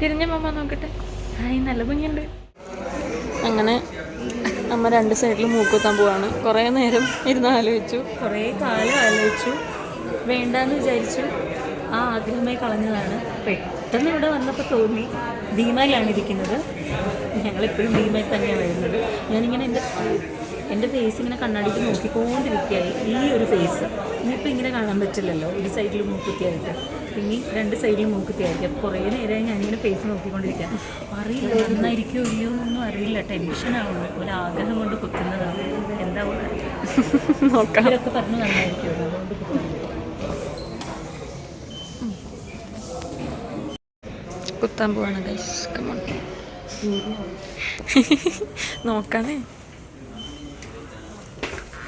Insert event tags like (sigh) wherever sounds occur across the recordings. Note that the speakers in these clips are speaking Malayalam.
തിരിഞ്ഞ മമ്മ നോക്കട്ടെ ഹായ് നല്ല ഭംഗിയുണ്ട് അങ്ങനെ അമ്മ രണ്ട് സൈഡിൽ മൂക്കുത്താൻ പോവാണ്. കുറേ നേരം ഇരുന്ന് ആലോചിച്ചു. കുറേ കാലം ആലോചിച്ചു. വേണ്ടാന്ന് വിചാരിച്ചു. ആ ആഗ്രഹമായി കളഞ്ഞതാണ്. പെട്ടെന്ന് ഇവിടെ വന്നപ്പോൾ തോന്നി ഭീമയിലാണ് ഇരിക്കുന്നത്. ഞങ്ങളെപ്പോഴും ഭീമയിൽ തന്നെയാണ് വരുന്നത്. ഞാനിങ്ങനെ എന്റെ എന്റെ ഫേസ് ഇങ്ങനെ കണ്ണാടിക്ക് നോക്കിക്കൊണ്ടിരിക്കുകയായി. ഈ ഒരു ഫേസ് ഇനിയിപ്പോൾ ഇങ്ങനെ കാണാൻ പറ്റില്ലല്ലോ. ഒരു സൈഡിൽ മൂക്കുത്തിയായിട്ട്. ഇനി രണ്ട് സൈഡിൽ മൂക്കുത്തിയായിരിക്കും. അപ്പോൾ കുറേ നേരമായി ഞാനിങ്ങനെ ഫേസ് നോക്കിക്കൊണ്ടിരിക്കുക അറിയില്ല നന്നായിരിക്കും ഇല്ലയോ എന്നൊന്നും അറിയില്ല. ടെൻഷനാവുന്നു ഒരു ആഗ്രഹം കൊണ്ട് കുത്തുന്നതാണ്. എന്താ പറയുക നോക്കാം. പറഞ്ഞു നന്നായിരിക്കും അതുകൊണ്ട്. കുത്താൻ പോവാണ് ഗൈസ് കമോൺ നോക്കാനേ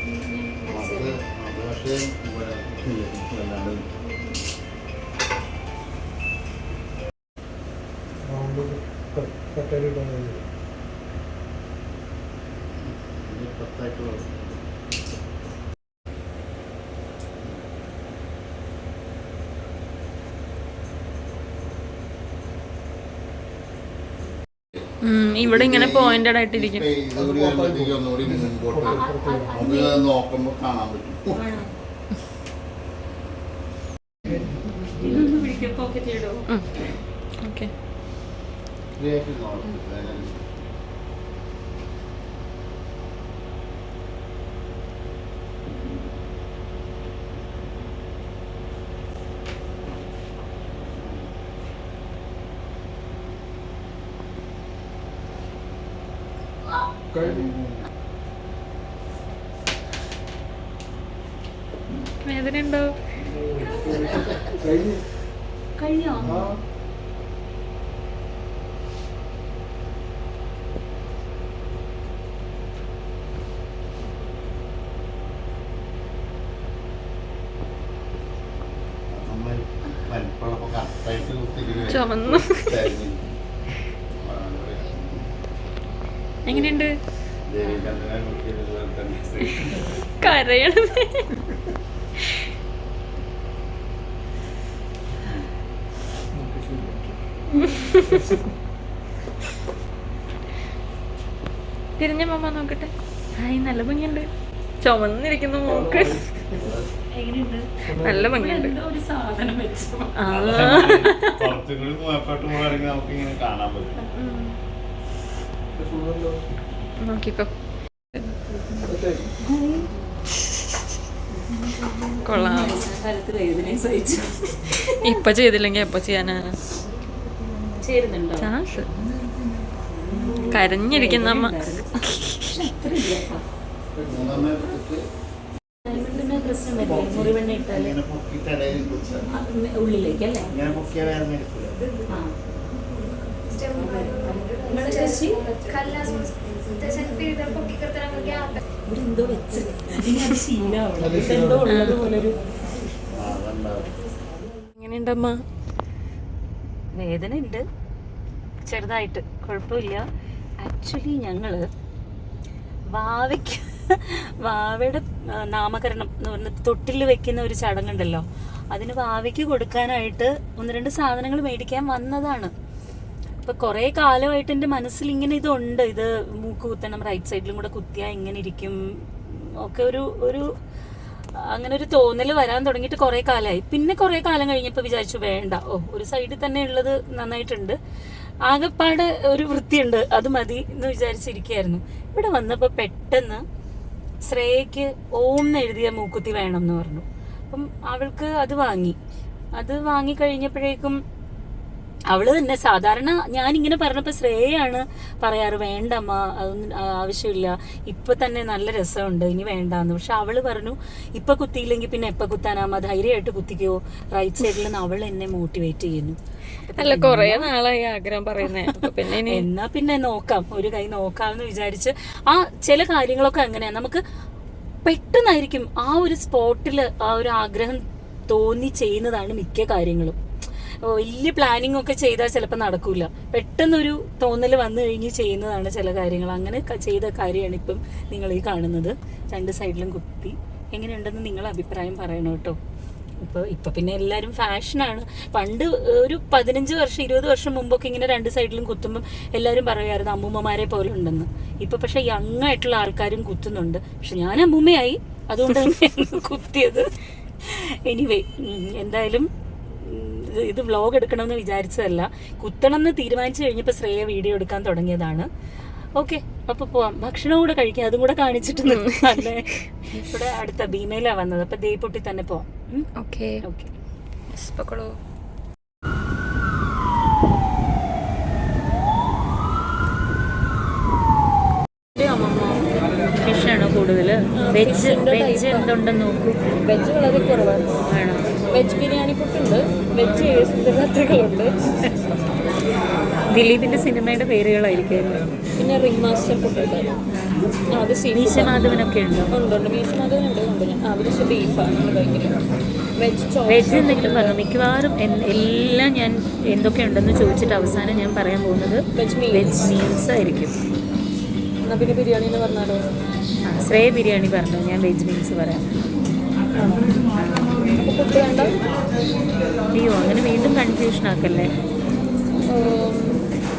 അത് അത് പക്ഷേ വല്ലാണ്ട് ഇത് പത്തായിട്ട് വരും ഇവിടെ ഇങ്ങനെ പോയിന്റഡ് ആയിട്ടിരിക്കും നോക്കുമ്പോ കാണാൻ പറ്റും. ഓക്കെ വേദന ഉണ്ടോ കഴിഞ്ഞോ ചുമന്നു. കരയണം തിരിഞ്ഞ മമ്മ നോക്കട്ടെ. ആയി നല്ല ഭംഗിയുണ്ട്. ചുമന്നിരിക്കുന്ന മോക്ക് എങ്ങനെയുണ്ട്? നല്ല ഭംഗിയുണ്ട്. ഒരു സാധനം വെച്ചു ആ. പുറത്തുകൂടി പോയപ്പോട്ട് പോവാണെങ്കിൽ നമുക്ക് ഇങ്ങനെ കാണാൻ പറ്റും. ഉം. നോക്കിക്കോ. കൊള്ളാം. ഇപ്പൊ ചെയ്തില്ലെങ്കിൽ എപ്പൊ ചെയ്യാനാണ് ചാൻസ്. കരഞ്ഞിരിക്കുന്ന അമ്മ. ഉള്ളിലേക്ക് അല്ലേ? വേദന വെച്ച് ശീലമാവണം ഉള്ളത് പോലൊരു എങ്ങനെയുണ്ടമ്മ? ഉണ്ട് ചെറുതായിട്ട്. കുഴപ്പമില്ല. ആക്ച്വലി ഞങ്ങൾ വാവയ്ക്ക് (laughs) വാവയുടെ നാമകരണം എന്ന് പറഞ്ഞ തൊട്ടിൽ വെക്കുന്ന ഒരു ചടങ്ങുണ്ടല്ലോ. അതിന് വാവയ്ക്ക് കൊടുക്കാനായിട്ട് ഒന്ന് രണ്ട് സാധനങ്ങൾ മേടിക്കാൻ വന്നതാണ്. അപ്പൊ കൊറേ കാലമായിട്ട് എന്റെ മനസ്സിൽ ഇങ്ങനെ ഇതുണ്ട്. ഇത് മൂക്ക് കുത്തണം റൈറ്റ് സൈഡിലും കൂടെ കുത്തിയാ ഇങ്ങനെ ഇരിക്കും. ഒക്കെ ഒരു ഒരു അങ്ങനെ ഒരു തോന്നൽ വരാൻ തുടങ്ങിയിട്ട് കുറേ കാലമായി. പിന്നെ കുറേ കാലം കഴിഞ്ഞപ്പോൾ വിചാരിച്ചു വേണ്ട. ഓ ഒരു സൈഡിൽ തന്നെ ഉള്ളത് നന്നായിട്ടുണ്ട്. ആകെപ്പാട് ഒരു വൃത്തിയുണ്ട്. അത് മതി എന്ന് വിചാരിച്ചിരിക്കുകയായിരുന്നു. ഇവിടെ വന്നപ്പോൾ പെട്ടെന്ന് ശ്രേയയ്ക്ക് ഓം എഴുതിയ മൂക്കുത്തി വേണം എന്ന് പറഞ്ഞു. അപ്പം അവൾക്ക് അത് വാങ്ങി. അത് വാങ്ങി കഴിഞ്ഞപ്പോഴേക്കും അവൾ തന്നെ സാധാരണ ഞാൻ ഇങ്ങനെ പറഞ്ഞപ്പോൾ ശ്രേയാണ് പറയാറ് വേണ്ട അമ്മ അതൊന്നും ആവശ്യമില്ല. ഇപ്പൊ തന്നെ നല്ല രസമുണ്ട് ഇനി വേണ്ടാന്ന്. പക്ഷെ അവൾ പറഞ്ഞു ഇപ്പൊ കുത്തിയില്ലെങ്കിൽ പിന്നെ എപ്പ കുത്താനാമ ധൈര്യമായിട്ട് കുത്തിക്കോ. റൈറ്റ് സൈഡിൽ നിന്ന് അവൾ എന്നെ മോട്ടിവേറ്റ് ചെയ്യുന്നു. അല്ല കൊറേ നാളായി ആഗ്രഹം പറയുന്നേ. പിന്നെ എന്നാ പിന്നെ നോക്കാം. ഒരു കൈ നോക്കാമെന്ന് വിചാരിച്ച്. ആ ചില കാര്യങ്ങളൊക്കെ അങ്ങനെയാ. നമുക്ക് പെട്ടെന്നായിരിക്കും ആ ഒരു സ്പോട്ടിൽ ആ ഒരു ആഗ്രഹം തോന്നി ചെയ്യുന്നതാണ് മിക്ക കാര്യങ്ങളും. വലിയ പ്ലാനിങ് ഒക്കെ ചെയ്താൽ ചിലപ്പോൾ നടക്കൂല. പെട്ടെന്നൊരു തോന്നൽ വന്നു കഴിഞ്ഞ് ചെയ്യുന്നതാണ് ചില കാര്യങ്ങൾ. അങ്ങനെ ചെയ്ത കാര്യമാണ് ഇപ്പം നിങ്ങൾ ഈ കാണുന്നത്. രണ്ട് സൈഡിലും കുത്തി. എങ്ങനെയുണ്ടെന്ന് നിങ്ങൾ അഭിപ്രായം പറയണം കേട്ടോ. ഇപ്പോൾ ഇപ്പം പിന്നെ എല്ലാവരും ഫാഷനാണ് പണ്ട് ഒരു പതിനഞ്ച് വർഷം ഇരുപത് വർഷം മുമ്പൊക്കെ ഇങ്ങനെ രണ്ട് സൈഡിലും കുത്തുമ്പം എല്ലാവരും പറയുമായിരുന്നു അമ്മൂമ്മമാരെ പോലെ ഉണ്ടെന്ന്. ഇപ്പം പക്ഷേ യങ് ആയിട്ടുള്ള ആൾക്കാരും കുത്തുന്നുണ്ട്. പക്ഷെ ഞാൻ അമ്മൂമ്മയായി. അതുകൊണ്ട് കുത്തിയത്. എനിവേ എന്തായാലും ഇത് വ്ളോഗ് വ്ലോഗ് എടുക്കണമെന്ന് വിചാരിച്ചതല്ല. കുത്തണം എന്ന് തീരുമാനിച്ചു കഴിഞ്ഞപ്പോൾ ശ്രേയ വീഡിയോ എടുക്കാൻ തുടങ്ങിയതാണ്. ഓക്കെ അപ്പൊ പോവാം. ഭക്ഷണം കൂടെ കഴിക്കാം. അതും കൂടെ കാണിച്ചിട്ട് അല്ലേ ഇവിടെ അടുത്ത ഭീമയിലാണ് വന്നത്. അപ്പൊ ദേപ്പൊട്ടി തന്നെ പോവാം. ഓക്കെ ഓക്കെ വെജ് വെജ് എന്തുണ്ടെന്ന് നോക്കൂ. വെജ് വളരെ കുറവാണ്. വേണം വെജ് ബിരിയാണി പുട്ടുണ്ട് വെജ് സുന്ദരരാത്രികളുണ്ട് ദിലീപിന്റെ സിനിമയുടെ പേരുകളായിരിക്കും പിന്നെ റിംഗ് മാസ്റ്റർ പുട്ടുണ്ട് ആ, അത് മീശമാധവനൊക്കെ ഉണ്ടോ? ഉണ്ട് ഉണ്ട്. മീശമാധവൻ ഉണ്ട് ഉണ്ട്. ഞാൻ ബീഫാണ് വെജ് വെജ് എന്തെങ്കിലും പറഞ്ഞു? മിക്കവാറും എല്ലാം ഞാൻ എന്തൊക്കെ ഉണ്ടെന്ന് ചോദിച്ചിട്ട് അവസാനം ഞാൻ പറയാൻ പോകുന്നത് വെജ് മീൽസ് ആയിരിക്കും. എന്നാൽ പിന്നെ ബിരിയാണി എന്ന് പറഞ്ഞാലോ? ശ്രേയ ബിരിയാണി പറഞ്ഞു. ഞാൻ വെജ് മീൻസ് പറയാം. അയ്യോ അങ്ങനെ വീണ്ടും കൺഫ്യൂഷൻ ആക്കല്ലേ?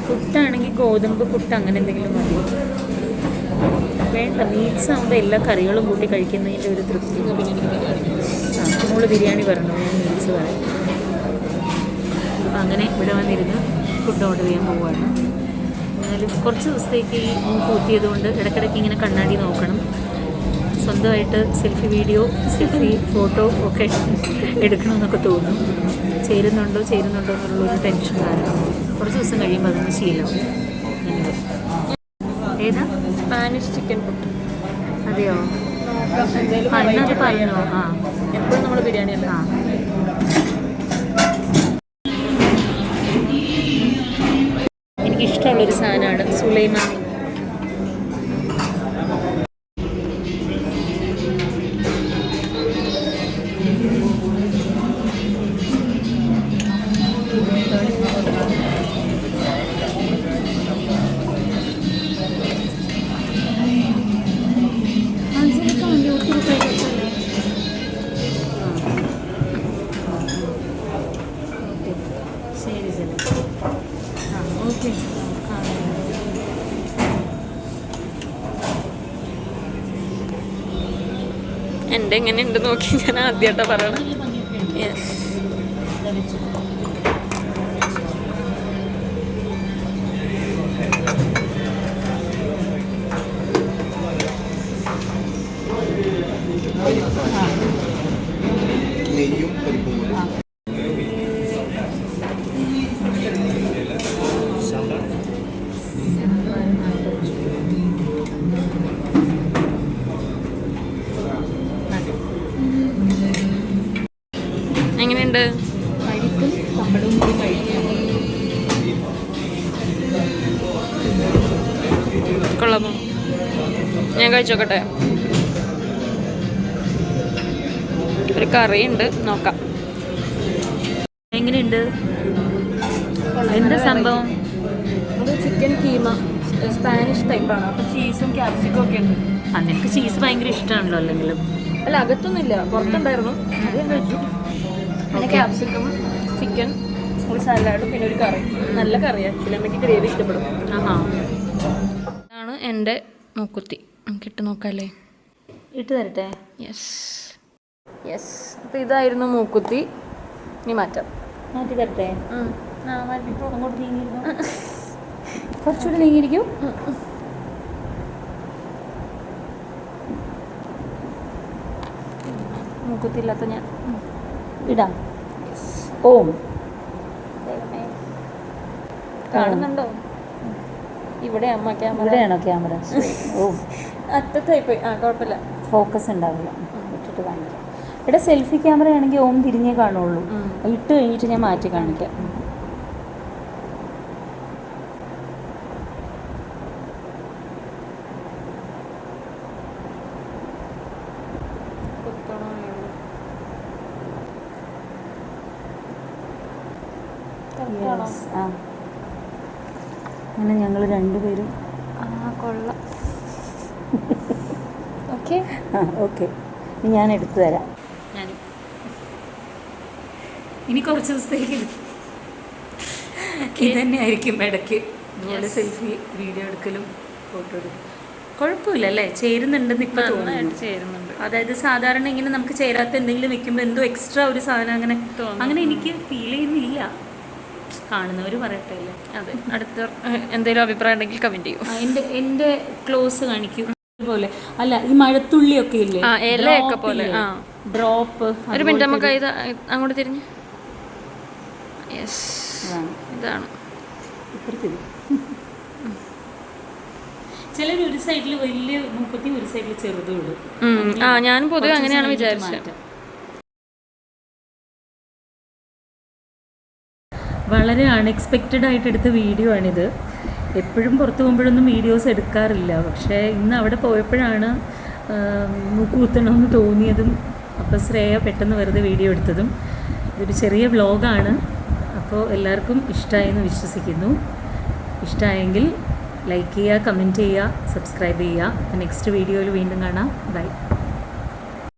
പുട്ടാണെങ്കിൽ ഗോതമ്പ് പുട്ട് അങ്ങനെ എന്തെങ്കിലും മതി. വേണ്ട മീൽസ് ആകുമ്പോൾ എല്ലാ കറികളും കൂട്ടി കഴിക്കുന്നതിന്റെ ഒരു തൃപ്തി. ആ ബിരിയാണി പറഞ്ഞു. ഞാൻ മീൽസ് പറയാം. അങ്ങനെ ഇവിടെ വന്നിരുന്ന് ഫുഡ് ഓർഡർ ചെയ്യാൻ പോവുകയാണ്. എന്നാലും കുറച്ച് ദിവസത്തേക്ക് ഈ മൂക്ക് കുത്തിയത് കൊണ്ട് ഇടയ്ക്കിടയ്ക്ക് ഇങ്ങനെ കണ്ണാടി നോക്കണം. സ്വന്തമായിട്ട് സെൽഫി വീഡിയോ സെൽഫി ഫോട്ടോ ഒക്കെ എടുക്കണമെന്നൊക്കെ തോന്നും. ചേരുന്നുണ്ടോ ചേരുന്നുണ്ടോ എന്നുള്ളൊരു ടെൻഷൻ കാരണം കുറച്ച് ദിവസം കഴിയുമ്പോൾ അതൊന്ന് ശീലം. ഏതാ? സ്പാനിഷ് ചിക്കൻ പൊട്ട് അതെയോ? ആ എന്നത് പറഞ്ഞോ ആ. എപ്പോഴും നമ്മൾ ബിരിയാണി അല്ല ആ. എനിക്കിഷ്ടമുള്ളൊരു സാധനമാണ് സുലൈമാനി എന്റെ എങ്ങനെയുണ്ട് നോക്കി ഞാൻ ആദ്യമായിട്ടാണ് പറയണം യെസ് ഞാൻ കഴിച്ചോക്കട്ടെ ഒരു കറിയുണ്ട് നോക്കാം. എങ്ങനെയുണ്ട്? എന്താ സംഭവം? ചിക്കൻ കീമ സ്പാനിഷ് ടൈപ്പാണ് അപ്പൊ ചീസും ക്യാപ്സിക്കും ഒക്കെ ഉണ്ട്. ആ നിനക്ക് ചീസ് ഭയങ്കര ഇഷ്ടമാണല്ലോ അല്ലെങ്കിലും. അല്ല അകത്തൊന്നുമില്ല. പുറത്തുണ്ടായിരുന്നു. അത് ഞാൻ കഴിച്ചു. പിന്നെ ക്യാപ്സിക്കം ചിക്കൻ ഒരു സാലഡും പിന്നെ ഒരു കറി. നല്ല കറിയാണ് ആക്ച്വലി അമ്മയ്ക്ക് ഗ്രേവി ഇഷ്ടപ്പെടും. ആഹാ. ഇതാണ് എന്റെ മൂക്കുത്തി. നമുക്ക് ഇട്ട് നോക്കാമല്ലേ ഇട്ട് തരട്ടെ? യെസ് യെസ് അപ്പോൾ ഇതായിരുന്നു മൂക്കുത്തി. ഇനി മാറ്റാം. മാറ്റി തരട്ടെ? അങ്ങോട്ട് കുറച്ചുകൂടി നീങ്ങിയിരിക്കും. മൂക്കുത്തില്ലാത്ത ഞാൻ. ഇടാം. ഓം. കാണുന്നുണ്ടോ? ഇവിടെ അമ്മ ക്യാമറ. ഇവിടെയാണോ ക്യാമറ? ഓ. അറ്റത്തായി പോയി ആ കുഴപ്പമില്ല. ഫോക്കസ് ഉണ്ടാവില്ല. ഇട്ടിട്ട് കാണിക്കാം. ഇവിടെ സെൽഫി ക്യാമറ ആണെങ്കിൽ ഓം തിരിഞ്ഞേ കാണുള്ളൂ. ഇട്ട് കഴിഞ്ഞിട്ട് ഞാൻ മാറ്റി കാണിക്കാം? Yes, ആ. അങ്ങനെ ഞങ്ങൾ രണ്ടുപേരും ആ കൊള്ളാം. ഓക്കെ. ആ ഓക്കെ. ഞാൻ എടുത്തു തരാം. ഞാൻ ഇനി കുറച്ച് ദിവസത്തേക്ക് ഇത് തന്നെ ആയിരിക്കും ഇടയ്ക്ക്. ഇതുപോലെ സെൽഫി വീഡിയോ എടുക്കലും ഫോട്ടോ എടുക്കലും. കുഴപ്പമില്ല അല്ലേ? ചേരുന്നുണ്ടെന്ന് ഇപ്പം തോന്നുന്നു. ചേരുന്നുണ്ട്. അതായത് സാധാരണ ഇങ്ങനെ നമുക്ക് ചേരാത്ത എന്തെങ്കിലും വെക്കുമ്പോൾ എന്തോ എക്സ്ട്രാ ഒരു സാധനം അങ്ങനെ തോന്നും. അങ്ങനെ എനിക്ക് ഫീൽ ചെയ്യുന്നില്ല. കാണുന്നവർ പറയട്ടെ അല്ലേ അതെ. അടുത്ത എന്തെങ്കിലും അഭിപ്രായം ഉണ്ടെങ്കിൽ കമന്റ് ചെയ്യൂ. എന്റെ എന്റെ എന്റെ ക്ലോസ് കാണിക്കും. പോലെ അല്ല ഈ മഴത്തുള്ളിയൊക്കെ ഇല്ലേ? ഇലയൊക്കെ പോലെ. ഡ്രോപ്പ് ഒരു മിനിറ്റ് നമുക്ക് ഇത് അങ്ങോട്ട് തിരിഞ്ഞ്. യെസ് ഇതാണ്. ചിലർ ഒരു സൈഡിൽ വലിയ മുപ്പത്തി ഒരു സൈഡിൽ ചെറുതും ഇടും ആ ഞാനും പൊതുവെ അങ്ങനെയാണ് വിചാരിച്ചത്. വളരെ അൺഎക്സ്പെക്റ്റഡ് ആയിട്ട് എടുത്ത വീഡിയോ ആണിത്. എപ്പോഴും പുറത്തു പോകുമ്പോഴൊന്നും വീഡിയോസ് എടുക്കാറില്ല. പക്ഷേ ഇന്ന് അവിടെ പോയപ്പോഴാണ് മൂക്കൂത്തണമെന്ന് തോന്നിയതും അപ്പോൾ ശ്രേയ പെട്ടെന്ന് വെറുതെ വീഡിയോ എടുത്തതും. ഇതൊരു ചെറിയ വ്ലോഗാണ് അപ്പോൾ എല്ലാവർക്കും ഇഷ്ടമായെന്ന് വിശ്വസിക്കുന്നു. ഇഷ്ടമായെങ്കിൽ ലൈക്ക് ചെയ്യുക കമന്റ് ചെയ്യുക സബ്സ്ക്രൈബ് ചെയ്യുക. നെക്സ്റ്റ് വീഡിയോയിൽ വീണ്ടും കാണാം. ബൈ